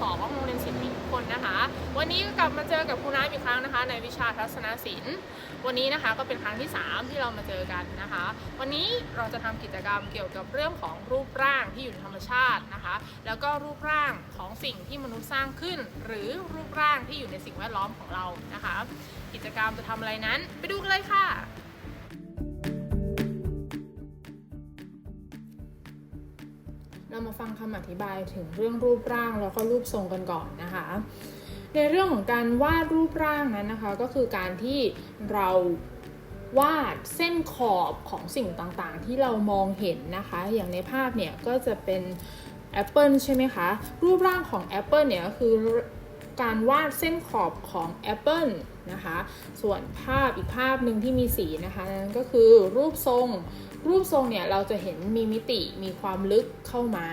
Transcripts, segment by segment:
สของโรงเรียนศิลป์ทุกคนนะคะ วันนี้ก็กลับมาเจอกับครูน้ำอีกครั้งนะคะ ในวิชาทัศนศิลป์ วันนี้นะคะก็เป็นครั้งที่ 3 ที่เรามาเจอกันนะคะ วันนี้เราจะทำกิจกรรมเกี่ยวกับเรื่องของรูปร่างที่อยู่ในธรรมชาตินะคะ แล้วก็รูปร่างของสิ่งที่มนุษย์สร้างขึ้น หรือรูปร่างที่อยู่ในสิ่งแวดล้อมของเรานะคะ กิจกรรมจะทำอะไรนั้น ไปดูกันเลยค่ะ เรามาฟังคำอธิบายถึงเรื่องรูปร่างแล้วก็รูปทรงกันก่อนนะคะ ในเรื่องของการวาดรูปร่างนั้นนะคะ ก็คือการที่เราวาดเส้นขอบของสิ่งต่างๆ ที่เรามองเห็นนะคะ อย่างในภาพเนี่ยก็จะเป็นแอปเปิลใช่ไหมคะ รูปร่างของแอปเปิลเนี่ยก็คือ การวาดเส้นขอบของแอปเปิลนะคะ ส่วนภาพอีกภาพหนึ่งที่มีสีนะคะนั่นก็คือรูปทรง รูปทรงเนี่ยเราจะเห็นมีมิติมีความลึกเข้ามา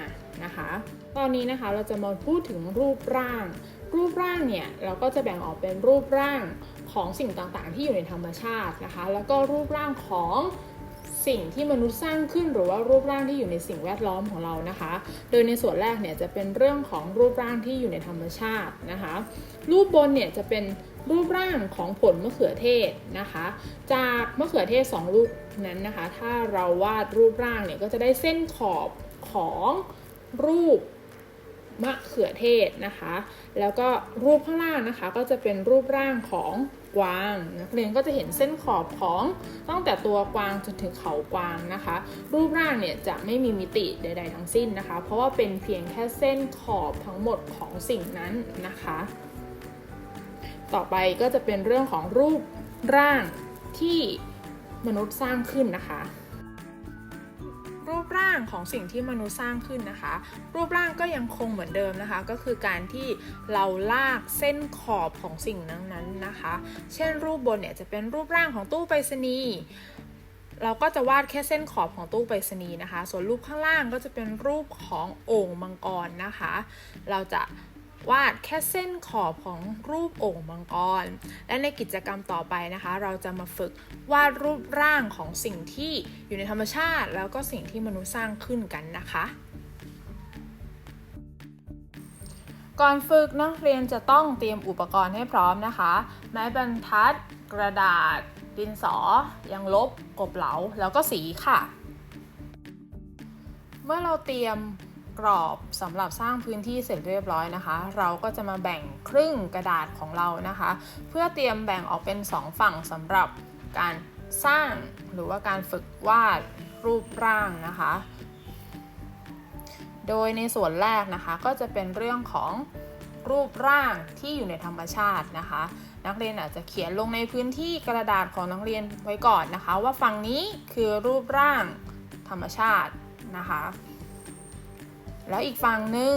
นะคะ ตอนนี้นะคะเราจะมาพูดถึงรูปร่าง รูปร่างเนี่ยเราก็จะแบ่งออกเป็นรูปร่างของสิ่งต่างๆ ที่อยู่ในธรรมชาตินะคะ แล้วก็รูปร่างของ สิ่งที่มนุษย์สร้างขึ้นหรือว่ารูปร่างที่อยู่ในสิ่งแวดล้อมของเรานะคะ โดยในส่วนแรกเนี่ยจะเป็นเรื่องของรูปร่างที่อยู่ในธรรมชาตินะคะ รูปบนเนี่ยจะเป็นรูปร่างของผลมะเขือเทศนะคะ จากมะเขือเทศสองลูกนั้นนะคะ ถ้าเราวาดรูปร่างเนี่ยก็จะได้เส้นขอบของรูปมะเขือเทศนะคะ แล้วก็รูปข้างล่างนะคะ ก็จะเป็นรูปร่างของ กวาง นักเรียนก็จะเห็นเส้นขอบของตั้งแต่ตัวกวางจนถึงเขากวางนะคะ รูปร่างเนี่ยจะไม่มีมิติใด ๆ ทั้งสิ้นนะคะ เพราะว่าเป็นเพียงแค่เส้นขอบทั้งหมดของสิ่งนั้นนะคะ ต่อไปก็จะเป็นเรื่องของรูปร่างที่มนุษย์สร้างขึ้นนะคะ รูปร่างของสิ่งที่มนุษย์สร้างขึ้นนะคะ รูปร่างก็ยังคงเหมือนเดิมนะคะ ก็คือการที่เราลากเส้นขอบของสิ่งนั้นๆนะคะ เช่นรูปบนเนี่ยจะเป็นรูปร่างของตู้ไปรษณีย์เราก็จะวาดแค่เส้นขอบของตู้ไปรษณีย์นะคะ ส่วนรูปข้างล่างก็จะเป็นรูปของโอ่งมังกรนะคะ เราจะ วาดแค่เส้นขอบของรูปโอ่งมังกร และในกิจกรรมต่อไปนะคะ เราจะมาฝึกวาดรูปร่างของสิ่งที่อยู่ในธรรมชาติ แล้วก็สิ่งที่มนุษย์สร้างขึ้นกันนะคะ ก่อนฝึกนักเรียนจะต้องเตรียมอุปกรณ์ให้พร้อมนะคะ ไม้บรรทัด กระดาษ ดินสอยางลบ กบเหลา แล้วก็สีค่ะ เมื่อเราเตรียมกรอบ สำหรับสร้างพื้นที่เสร็จเรียบร้อยนะคะ เราก็จะมาแบ่งครึ่งกระดาษของเรานะคะ เพื่อเตรียมแบ่งออกเป็น 2 ฝั่งสำหรับการสร้างหรือว่าการฝึกวาดรูปร่างนะคะ โดยในส่วนแรกนะคะก็จะเป็นเรื่องของรูปร่างที่อยู่ในธรรมชาตินะคะ นักเรียนอาจจะเขียนลงในพื้นที่กระดาษของนักเรียนไว้ก่อนนะคะ ว่าฝั่งนี้คือรูปร่างธรรมชาตินะคะ แล้วอีกฝั่งหนึ่ง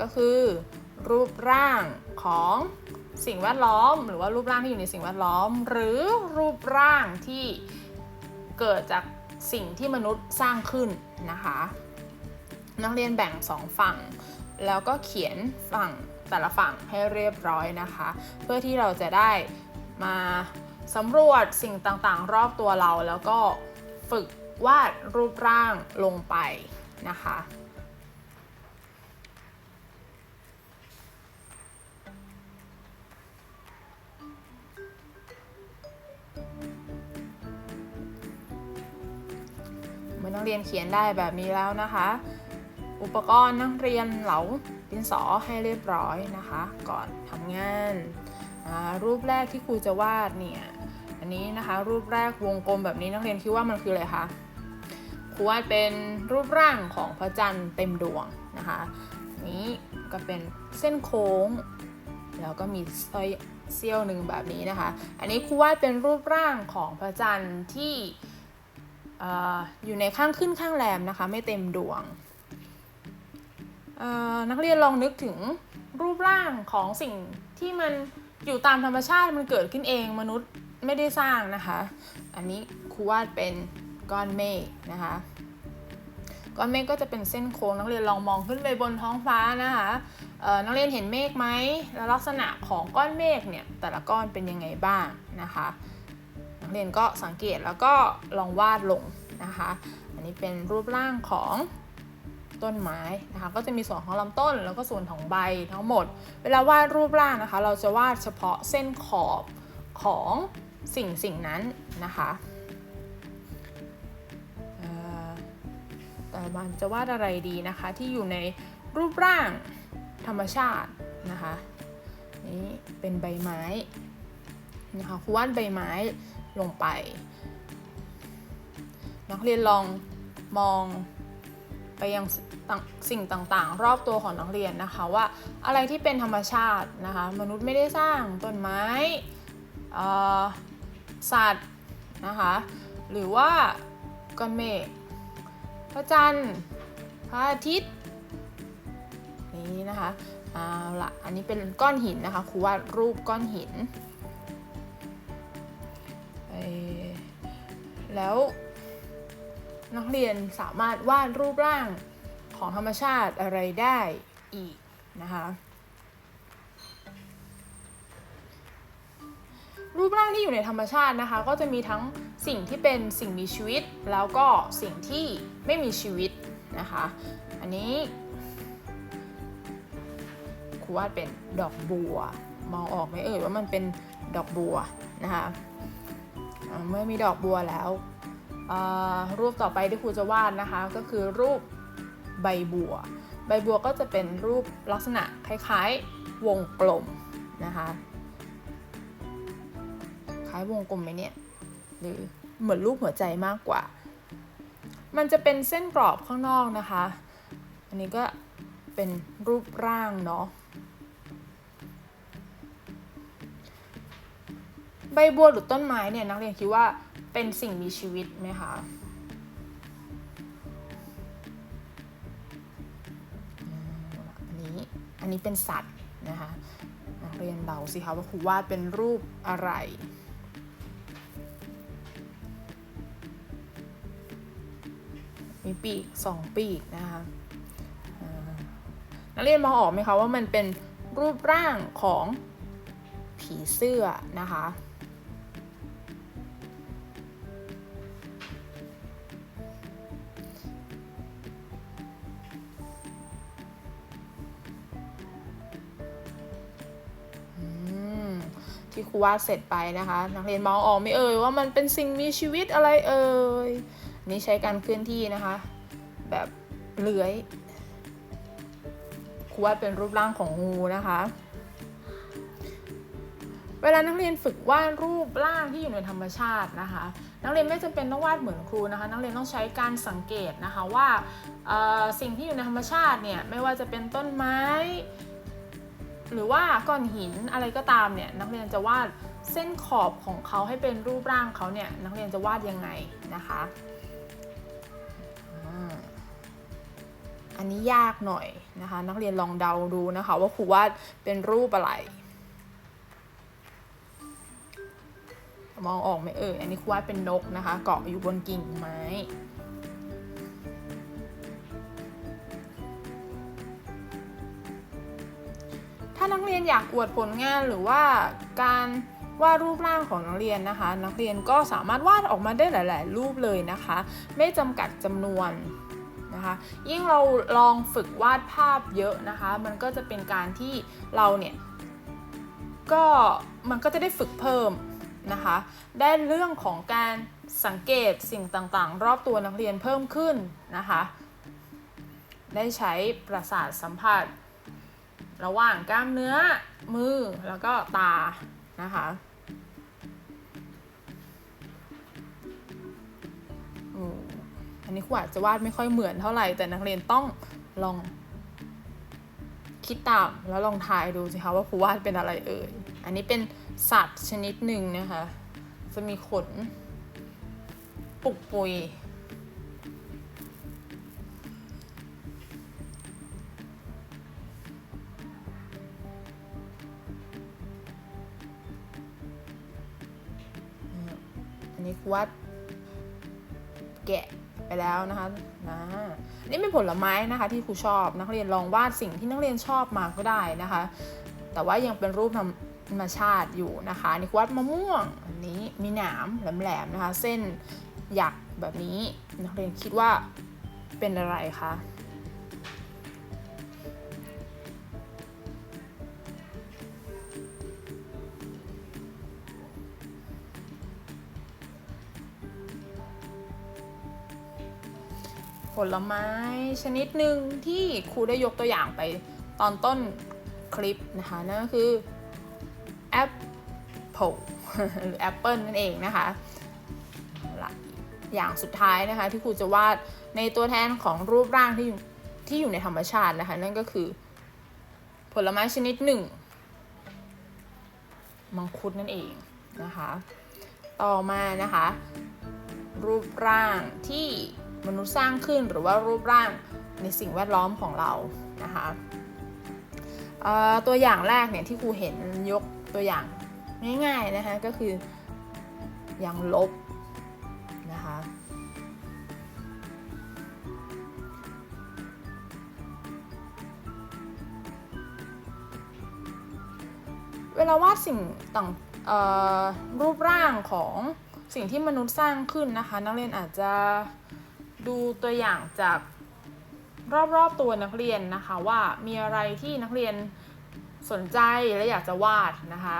ก็คือ รูปร่างของสิ่งแวดล้อม หรือว่ารูปร่างที่อยู่ในสิ่งแวดล้อม หรือรูปร่างที่เกิดจากสิ่งที่มนุษย์สร้างขึ้นนะคะ นักเรียนแบ่งสองฝั่ง แล้วก็เขียนฝั่งแต่ละฝั่งให้เรียบร้อยนะคะ เพื่อที่เราจะได้มาสำรวจสิ่งต่างๆ รอบตัวเราแล้วก็ฝึกวาดรูปร่างลงไปนะคะ เรียนเขียนได้แบบนี้แล้วนะคะ อุปกรณ์นักเรียนเหลาดินสอให้เรียบร้อยนะคะ ก่อนทำงานอ่ารูปแรกที่ครูจะวาดเนี่ยอันนี้นะคะรูปแรกวงกลมแบบนี้นักเรียนคิดว่ามันคืออะไรคะครูวาดเป็นรูปร่างของพระจันทร์เต็มดวงนะคะนี้ก็เป็นเส้นโค้ง แล้วก็มีสอยเสี้ยวหนึ่งแบบนี้นะคะ อันนี้ครูวาดเป็นรูปร่างของพระจันทร์ที่ อยู่ในข้างขึ้นข้างแรมนะคะ ไม่เต็มดวง นักเรียนลองนึกถึงรูปร่างของสิ่งที่มันอยู่ตามธรรมชาติมันเกิดขึ้นเองมนุษย์ไม่ได้สร้างนะคะ อันนี้ครูวาดเป็นก้อนเมฆนะคะก้อนเมฆก็จะเป็นเส้นโค้งนักเรียนลองมองขึ้นไปบนท้องฟ้านะคะนักเรียนเห็นเมฆไหมแล้วลักษณะของก้อนเมฆเนี่ยแต่ละก้อนเป็นยังไงบ้างนะคะ นักเรียนก็สังเกตแล้วก็ลองวาดลงนะคะ อันนี้เป็นรูปร่างของต้นไม้นะคะก็จะมีส่วนของลำต้นแล้วก็ส่วนของใบทั้งหมด เวลาวาดรูปร่างนะคะ เราจะวาดเฉพาะเส้นขอบของสิ่งสิ่งนั้นนะคะเอ่อต่อมาจะวาดอะไรดีนะคะที่อยู่ในรูปร่างธรรมชาตินะคะนี่เป็นใบไม้นะคะครูวาดใบไม้ ลงไป นักเรียนลองมองไปยังสิ่งต่างๆ รอบตัวของนักเรียนนะคะว่าอะไรที่เป็นธรรมชาตินะคะมนุษย์ไม่ได้สร้างต้นไม้สัตว์นะคะหรือว่าก้อนเมฆพระจันทร์พระอาทิตย์นี่นะคะเอาละอันนี้เป็นก้อนหินนะคะครูวาดรูปก้อนหิน แล้ว นักเรียนสามารถวาดรูปร่างของธรรมชาติอะไรได้อีกนะคะรูปร่างที่อยู่ในธรรมชาตินะคะ ก็จะมีทั้งสิ่งที่เป็นสิ่งมีชีวิต แล้วก็สิ่งที่ไม่มีชีวิตนะคะ อันนี้ครูวาดเป็นดอกบัว มองออกไหมเอ่ยว่ามันเป็นดอกบัวนะคะ เมื่อมีดอกบัวแล้ว รูปต่อไปที่ครูจะวาดนะคะก็คือรูปใบบัว ใบบัวก็จะเป็นรูปลักษณะคล้ายๆวงกลมนะคะคล้ายวงกลมไหมเนี่ยหรือเหมือนรูปหัวใจมากกว่า มันจะเป็นเส้นกรอบข้างนอกนะคะ อันนี้ก็เป็นรูปร่างเนาะ ใบบัวหรือต้นไม้เนี่ยนักเรียนคิดว่าเป็นสิ่งมีชีวิตไหมคะอันนี้อันนี้เป็นสัตว์นะคะนักเรียนเดาสิคะว่าครูวาดเป็นรูปอะไรมีปีกสองปีกนะคะนักเรียนมองออกไหมคะว่ามันเป็นรูปร่างของผีเสื้อนะคะ รูวาดเสร็จไปนะคะ นักเรียนมองออกไหม่เอ่ยว่ามันเป็นสิ่งมีชีวิตอะไรเอ่ยนี่ใช้การเคลื่อนที่นะคะ แบบเลื้อยครูวาดเป็นรูปร่างของงูนะคะ เวลานักเรียนฝึกวาดรูปร่างที่อยู่ในธรรมชาตินะคะ นักเรียนไม่จำเป็นต้องวาดเหมือนครูนะคะ นักเรียนต้องใช้การสังเกตนะคะว่าสิ่งที่อยู่ในธรรมชาติเนี่ยไม่ว่าจะเป็นต้นไม้ หรือว่าก้อนหินอะไรก็ตามเนี่ยนักเรียนจะวาดเส้นขอบของเขาให้เป็นรูปร่างเขาเนี่ยนักเรียนจะวาดยังไงนะคะอันนี้ยากหน่อยนะคะ นักเรียนลองเดาดูนะคะ ว่าครูวาดเป็นรูปอะไร มองออกไหมเอ่ยอันนี้ครูวาดเป็นนกนะคะ เกาะอยู่บนกิ่งไม้านักเรียนอยากอวดผลงานหรือว่าการวาดรูปร่างของนักเรียนนะคะ นักเรียนก็สามารถวาดออกมาได้หลาย ๆ รูปเลยนะคะ ไม่จำกัดจำนวนนะคะ ยิ่งเราลองฝึกวาดภาพเยอะนะคะ มันก็จะเป็นการที่เราเนี่ยก็มันก็จะได้ฝึกเพิ่มนะคะ ได้เรื่องของการสังเกตสิ่งต่าง ๆ รอบตัวนักเรียนเพิ่มขึ้นนะคะ ได้ใช้ประสาทสัมผัส ระหว่างกล้ามเนื้อมือแล้วก็ตานะคะอันนี้ครูอาจจะวาดไม่ค่อยเหมือนเท่าไหร่ แต่นักเรียนต้องลองคิดตามแล้วลองทายดูสิคะว่าครูวาดเป็นอะไรเอ่ย อันนี้เป็นสัตว์ชนิดหนึ่งนะคะ จะมีขนปุกปุย วาดแกะไปแล้วนะคะนะนี่เป็นผลไม้นะคะที่ครูชอบ นักเรียนลองวาดสิ่งที่นักเรียนชอบมาก็ได้นะคะ แต่ว่ายังเป็นรูปธรรมชาติอยู่นะคะนี่วาดมะม่วงอันนี้มีหนามแหลมๆนะคะ เส้นหยักแบบนี้นักเรียนคิดว่าเป็นอะไรคะ ผลไม้ชนิดหนึ่งที่ครูได้ยกตัวอย่างไปตอนต้นคลิปนะคะนั่นก็คือแอปเปิลหรือแอปเปิลนั่นเองนะคะละอย่างสุดท้ายนะคะที่ครูจะวาดในตัวแทนของรูปร่างที่อยู่ที่อยู่ในธรรมชาตินะคะนั่นก็คือผลไม้ชนิดหนึ่งมังคุดนั่นเองนะคะ ต่อมานะคะ รูปร่างที่ มนุษย์สร้างขึ้นหรือว่ารูปร่างในสิ่งแวดล้อมของเรานะคะตัวอย่างแรกเนี่ยที่ครูเห็นยกตัวอย่างง่ายๆนะคะก็คืออย่างลบนะคะเวลาวาดสิ่งต่างรูปร่างของสิ่งที่มนุษย์สร้างขึ้นนะคะ นักเรียนอาจจะ ดูตัวอย่างจากรอบๆตัวนักเรียนนะคะว่ามีอะไรที่นักเรียนสนใจและอยากจะวาดนะคะ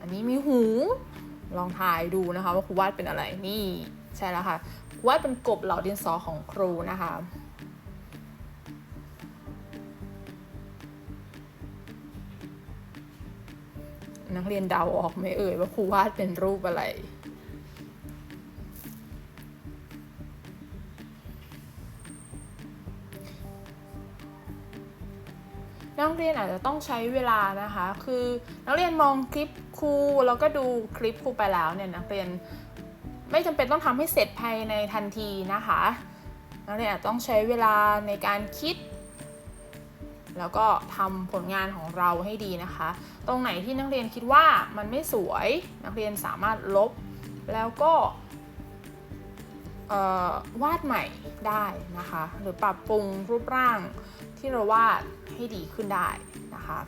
อันนี้มีหู ลองถ่ายดูนะคะว่าครูวาดเป็นอะไรนี่ใช่แล้วค่ะครูวาดเป็นกบเหล่าดินสอของครูนะคะนักเรียนเดาออกไหมเอ่ยว่าครูวาดเป็นรูปอะไร นักเรียนอาจจะต้องใช้เวลานะคะ คือนักเรียนมองคลิปครูแล้วก็ดูคลิปครูไปแล้วเนี่ยนักเรียนไม่จำเป็นต้องทำให้เสร็จภายในทันทีนะคะ นักเรียนอาจต้องใช้เวลาในการคิด แล้วก็ทำผลงานของเราให้ดีนะคะ ตรงไหนที่นักเรียนคิดว่ามันไม่สวย นักเรียนสามารถลบแล้วก็วาดใหม่ได้นะคะ หรือปรับปรุงรูปร่าง ที่เราวาดให้ดีขึ้นได้นะคะ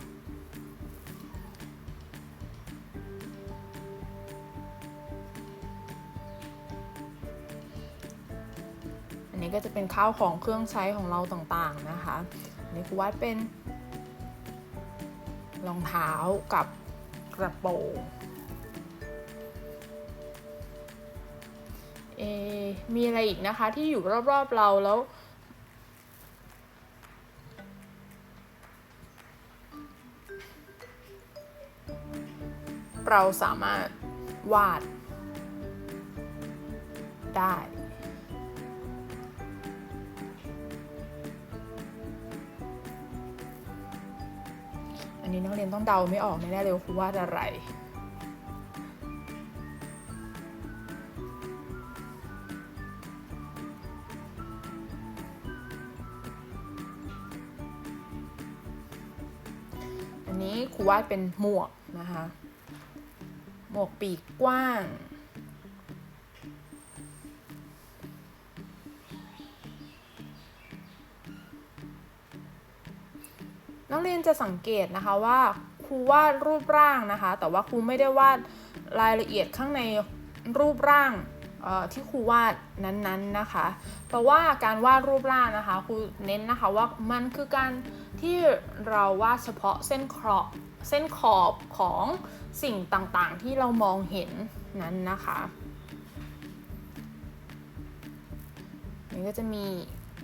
อันนี้ก็จะเป็นข้าวของเครื่องใช้ของเราต่างๆนะคะอันนี้ครูวาดเป็นรองเท้ากับกระโปรงเอมีอะไรอีกนะคะที่อยู่รอบๆเราแล้ว เราสามารถวาดได้ อันนี้นักเรียนต้องเดาไม่ออกแน่ๆเลยว่าครูวาดอะไรอันนี้ครูวาดเป็นหมวกนะคะ วกปีกกว้าง นักเรียนจะสังเกตนะคะว่าครูวาดรูปร่างนะคะ แต่ว่าครูไม่ได้วาดรายละเอียดข้างในรูปร่างที่ครูวาดนั้นๆนะคะเพราะว่าการวาดรูปร่างนะคะครูเน้นนะคะว่ามันคือการ ที่เราวาดเฉพาะเส้นขอบเส้นขอบของสิ่งต่างๆ ที่เรามองเห็นนั้นนะคะนี่ก็จะมี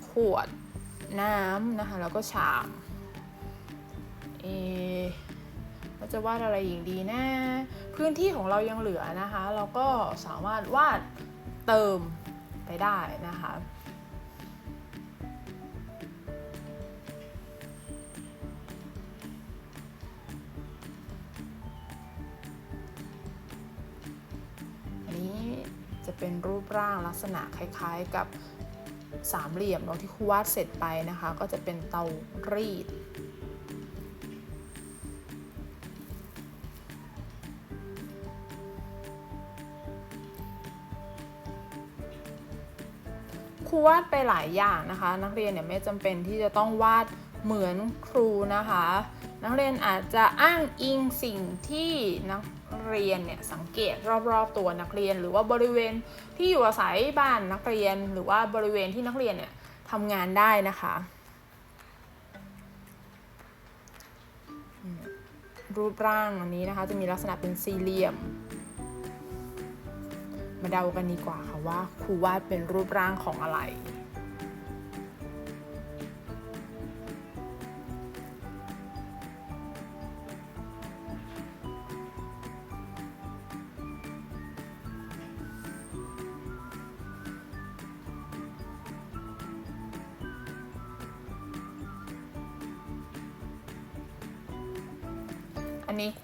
ขวดน้ำนะคะแล้วก็ชามเอเราจะวาดอะไรอีกดีนะ พื้นที่ของเรายังเหลือนะคะ เราก็สามารถวาดเติมไปได้นะคะ รูปร่างลักษณะคล้ายๆกับสามเหลี่ยมเนาที่ครูวาดเสร็จไปนะคะ ก็จะเป็นเตารีด ครูวาดไปหลายอย่างนะคะ นักเรียนเนี่ยไม่จำเป็นที่จะต้องวาดเหมือนครูนะคะ นักเรียนอาจจะอ้างอิงสิ่งที่นัก เรียนเนี่ยสังเกตรอบๆตัวนักเรียน หรือว่าบริเวณที่อยู่อาศัยบ้านนักเรียน หรือว่าบริเวณที่นักเรียนเนี่ยทำงานได้นะคะรูปร่างอันนี้นะคะ จะมีลักษณะเป็นสี่เหลี่ยม มาเดากันดีกว่าค่ะว่าครูวาดเป็นรูปร่างของอะไร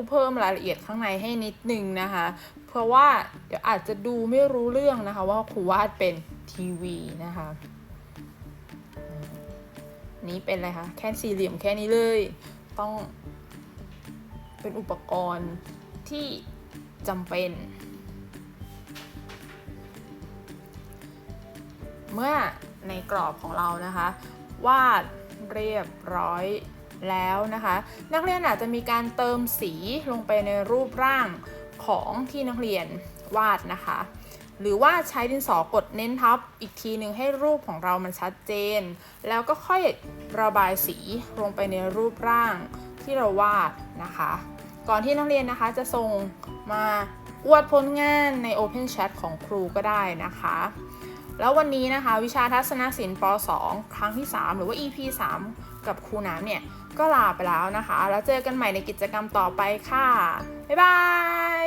รูเพิ่มรายละเอียดข้างในให้นิดนึงนะคะ เพราะว่าเดี๋ยวอาจจะดูไม่รู้เรื่องนะคะว่าครูวาดเป็นทีวีนะคะนี้เป็นอะไรคะแค่สี่เหลี่ยมแค่นี้เลย ต้องเป็นอุปกรณ์ที่จำเป็น เมื่อในกรอบของเรานะคะ วาดเรียบร้อย แล้วนะคะ นักเรียนอาจจะมีการเติมสีลงไปในรูปร่างของที่นักเรียนวาดนะคะ หรือว่าใช้ดินสอกดเน้นทับอีกทีหนึ่งให้รูปของเรามันชัดเจน แล้วก็ค่อยระบายสีลงไปในรูปร่างที่เราวาดนะคะ ก่อนที่นักเรียนนะคะจะส่งมาอวดผลงานใน Open Chat ของครูก็ได้นะคะ แล้ววันนี้นะคะวิชาทัศนศิลป์ป .2 ครั้งที่ 3 หรือว่า EP 3 กับครูน้ำเนี่ย ก็ลาไปแล้วนะคะ แล้วเจอกันใหม่ในกิจกรรมต่อไปค่ะ บ๊ายบาย